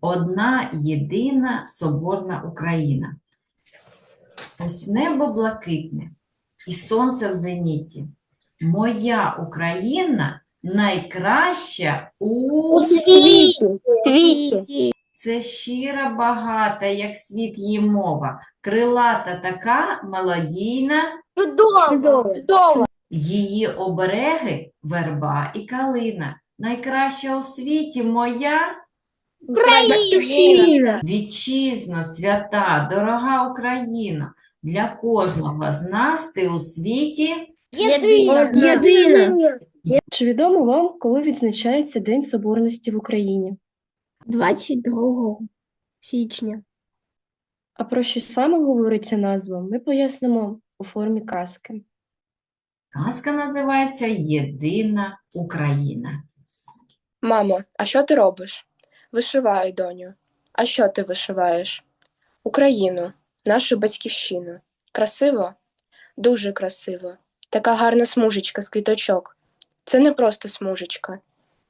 одна єдина соборна Україна. Ось небо блакитне і сонце в зеніті. Моя Україна найкраща у У світі. Світі. це щира багата, як світ її мова, крилата така мелодійна, Чудово. Чудово. її обереги верба і калина. Найкраща у світі моя Батьківщина. вітчизно, свята, дорога Україна. Для кожного з нас ти у світі Єдина. Єдина. Чи відомо вам, коли відзначається День Соборності в Україні? 22 січня. А про що саме говориться назва, ми пояснимо у формі казки. казка називається Єдина Україна. Мамо, а що ти робиш? Вишиваю, доню. А що ти вишиваєш? Україну, нашу батьківщину. Красиво? Дуже красиво. Така гарна смужечка з квіточок. Це не просто смужечка.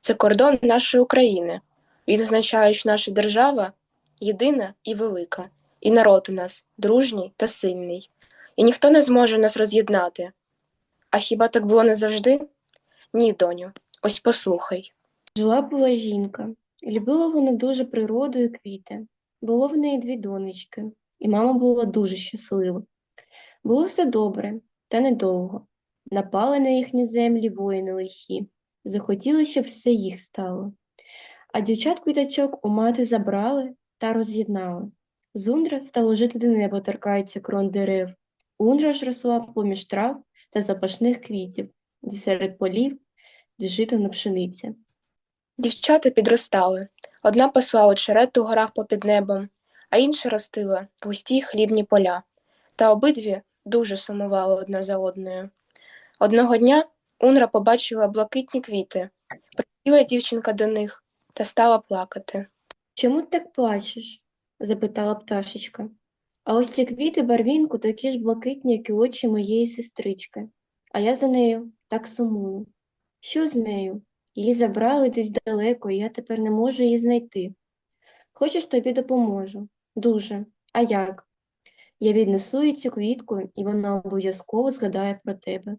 Це кордон нашої України. Він означає, що наша держава єдина і велика, і народ у нас дружній та сильний. І ніхто не зможе нас роз'єднати. А хіба так було не завжди? Ні, доню, ось послухай. Жила була жінка, любила вона дуже природу і квіти. Було в неї дві донечки, і мама була дуже щаслива. Було все добре, та недовго. Напали на їхні землі воїни лихі, захотіли, щоб все їх стало. А дівчат квіточок у мати забрали та роз'єднали. Зундра стало жити до неба, торкається крон дерев. Ундра ж росла поміж трав та запашних квітів, де серед полів, де жито пшениця. Дівчата підростали. Одна пасла очерет у горах попід небом, а інша ростила густі хлібні поля. Та обидві дуже сумували одна за одною. Одного дня Унра побачила блакитні квіти. Присіла дівчинка до них та стала плакати. Чому ти так плачеш? запитала пташечка. А ось ці квіти барвінку такі ж блакитні, як і очі моєї сестрички, а я за нею так сумую. Що з нею? Її забрали десь далеко, і я тепер не можу її знайти. Хочеш, тобі допоможу. Дуже. А як? Я віднесу їй цю квітку, і вона обов'язково згадає про тебе.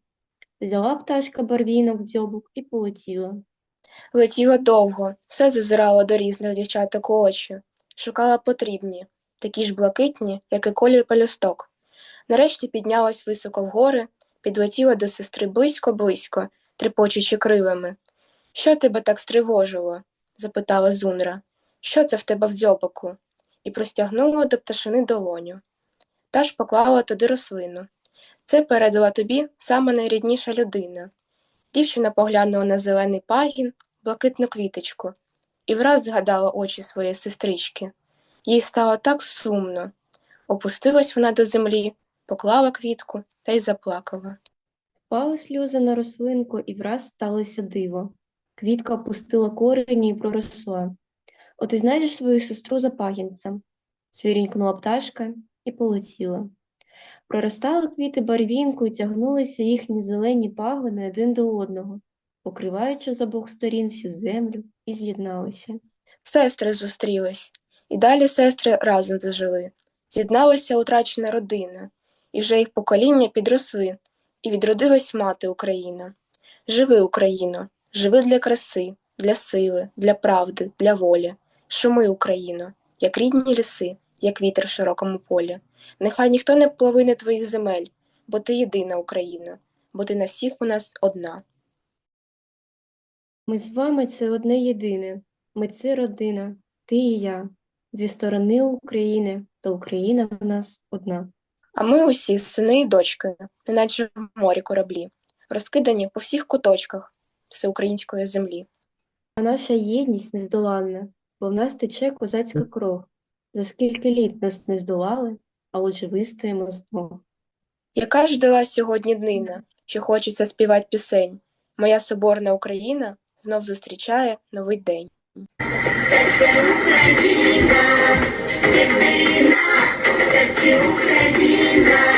Взяла пташка барвінок дзьобок і полетіла. Летіла довго, все зазирала до різних дівчаток у очі, шукала потрібні, такі ж блакитні, як і колір пелюсток. Нарешті піднялась високо вгори, підлетіла до сестри близько-близько, трепочучи крилами. Що тебе так стривожило? запитала Зунра. Що це в тебе в дзьобаку? І простягнула до пташини долоню. Та ж поклала туди рослину. Це передала тобі саме найрідніша людина. Дівчина поглянула на зелений пагін, блакитну квіточку, і враз згадала очі своєї сестрички. Їй стало так сумно. Опустилась вона до землі, поклала квітку та й заплакала. Впали сльози на рослинку, і враз сталося диво. Квітка опустила корені і проросла. От і знайдеш свою сестру за пагінцем. Свірінькнула пташка і полетіла. Проростали квіти барвінку і тягнулися їхні зелені пагони один до одного, покриваючи з обох сторін всю землю, і з'єдналися. Сестри зустрілись, і далі сестри разом зажили. З'єдналася утрачена родина, і вже їх покоління підросли, і відродилась мати Україна. Живи, Україно, живи для краси, для сили, для правди, для волі. Шуми, Україно, як рідні ліси, як вітер в широкому полі. Нехай ніхто не половине твоїх земель, бо ти єдина Україна, бо ти на всіх у нас одна. Ми з вами це одне єдине. Ми це родина, ти і я, дві сторони України, та Україна в нас одна. А ми усі сини і дочки, неначе в морі кораблі, розкидані по всіх куточках всеукраїнської землі. А наша єдність нездоланна, бо в нас тече козацька кров. За скільки літ нас не здолали, а отже вистоїмо знов. Яка ж дала сьогодні днина, що хочеться співати пісень? Моя соборна Україна знов зустрічає новий день. Серце Україна, єдина, в серці Україна.